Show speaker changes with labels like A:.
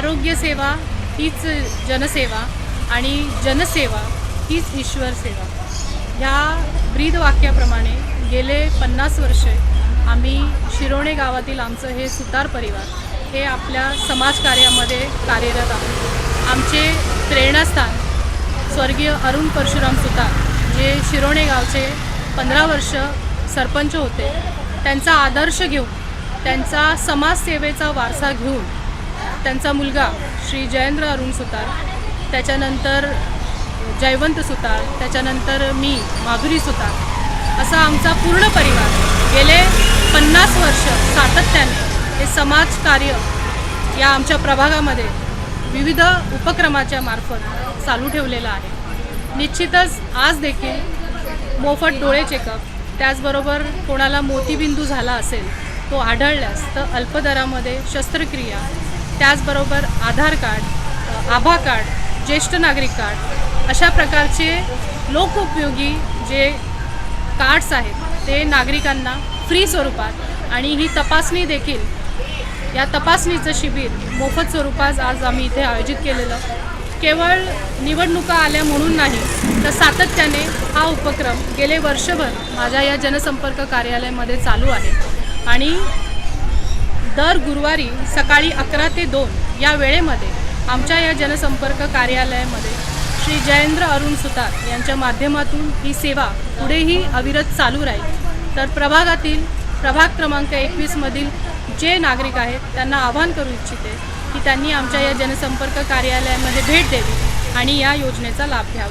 A: आरोग्यसेवा हीच जनसेवा आणि जनसेवा हीच ईश्वर सेवा. ह्या ब्रीद वाक्याप्रमाणे गेले पन्नास वर्षे आम्ही शिरोणे गावातील आमचं हे सुतार परिवार हे आपल्या समाजकार्यामध्ये कार्यरत आहोत आमचे प्रेरणास्थान स्वर्गीय अरुण परशुराम सुतार जे शिरोणे गावचे पंधरा वर्ष सरपंच होते त्यांचा आदर्श घेऊन त्यांचा समाजसेवेचा वारसा घेऊन त्यांचा मुलगा श्री जयेंद्र अरुण सुतार त्याच्यानंतर जयवंत सुतार त्याच्यानंतर मी माधुरी सुतार असा आमचा पूर्ण परिवार गेले पन्नास वर्ष सातत्याने हे समाजकार्य या आमच्या प्रभागामध्ये विविध उपक्रमाच्या मार्फत चालू ठेवलेलं आहे. निश्चितच आज देखील मोफत डोळे चेकअप त्याचबरोबर कोणाला मोतीबिंदू झाला असेल तो आढळल्यास तर अल्पदरामध्ये शस्त्रक्रिया त्याचबरोबर आधार कार्ड आभा कार्ड ज्येष्ठ नागरिक कार्ड अशा प्रकारचे लोकउपयोगी जे कार्ड्स आहेत ते नागरिकांना फ्री स्वरूपात आणि ही तपासणी देखील या तपासणीचं शिबिर मोफत स्वरूपात आज आम्ही इथे आयोजित केलेलं. केवळ निवडणुका आल्या म्हणून नाही तर सातत्याने हा उपक्रम गेले वर्षभर माझ्या या जनसंपर्क कार्यालयामध्ये चालू आहे. आणि दर गुरुवारी सकाळी अकरा ते दोन या वेळेमध्ये आमच्या या जनसंपर्क कार्यालयामध्ये श्री जयेंद्र अरुण सुतार यांच्या माध्यमातून ही सेवा पुढेही अविरत चालू राहील. तर प्रभागातील प्रभाग क्रमांक एकवीसमधील जे नागरिक आहेत त्यांना आवाहन करू इच्छिते की त्यांनी आमच्या या जनसंपर्क कार्यालयामध्ये भेट द्यावी आणि या योजनेचा लाभ घ्यावा.